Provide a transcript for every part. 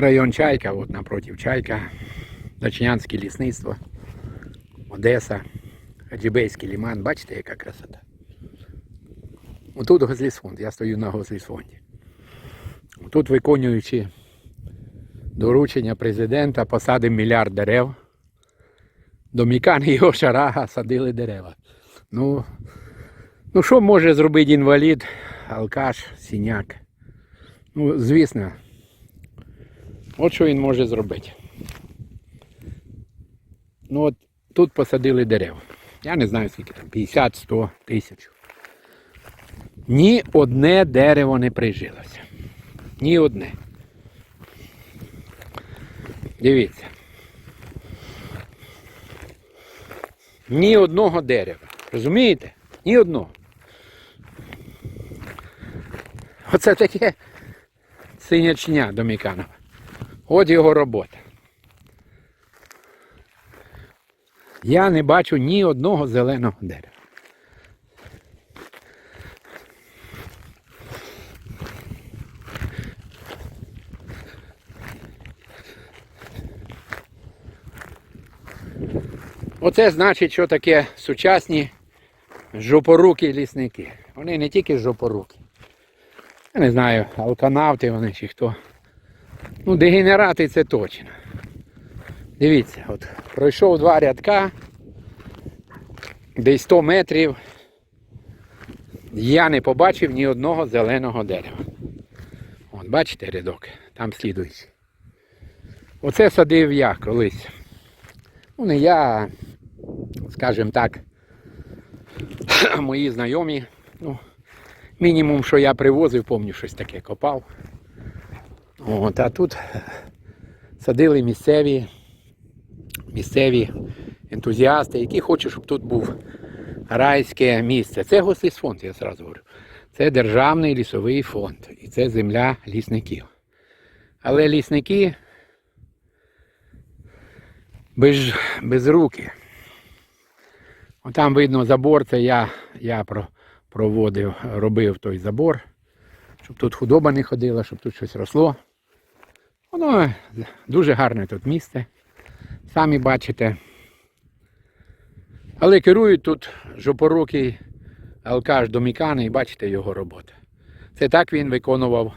Район Чайка, от напротив Чайка, Дачнянське лісництво, Одеса, Хаджибейський ліман. Бачите, яка красота. Отут Гозлісфонд, я стою на Гозлісфонді. Тут виконуючи доручення президента, посадимо мільярд дерев. Домікан і його шарага садили дерева. Ну, ну що може зробити інвалід, алкаш, сіняк? Ну, звісно, от що він може зробити. Ну от тут посадили дерев. Я не знаю скільки там, 50, 100 тисяч. Ні одне дерево не прижилося. Ні одне. Дивіться. Ні одного дерева. Розумієте? Ні одного. Оце таке синячня Доміканова. От його робота. Я не бачу ні одного зеленого дерева. Оце значить, що таке сучасні жопорукі лісники. Вони не тільки жопорукі. Я не знаю, алканавти вони чи хто. Ну, дегенерати це точно. Дивіться, от пройшов два рядка, десь 100 метрів. Я не побачив ні одного зеленого дерева. От, бачите рядок, там слідуючий. Оце садив я колись. Ну, не я, скажімо так, мої знайомі. Ну, мінімум, що я привозив, пам'ятаю, щось таке копав. От, а тут садили місцеві, місцеві ентузіасти, які хочуть, щоб тут був райське місце. Це гослісфонд, я зразу говорю. Це державний лісовий фонд. І це земля лісників. Але лісники без, без руки. Там видно забор, це я, я проводив, робив той забор, щоб тут худоба не ходила, щоб тут щось росло. Воно дуже гарне тут місце. Самі бачите. Але керують тут жопорукий алкаш Домікани і бачите його роботу. Це так він виконував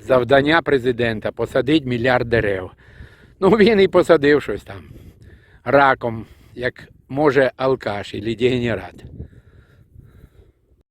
завдання президента посадити мільярд дерев. Ну він і посадив щось там раком, як може алкаш і дегенерат.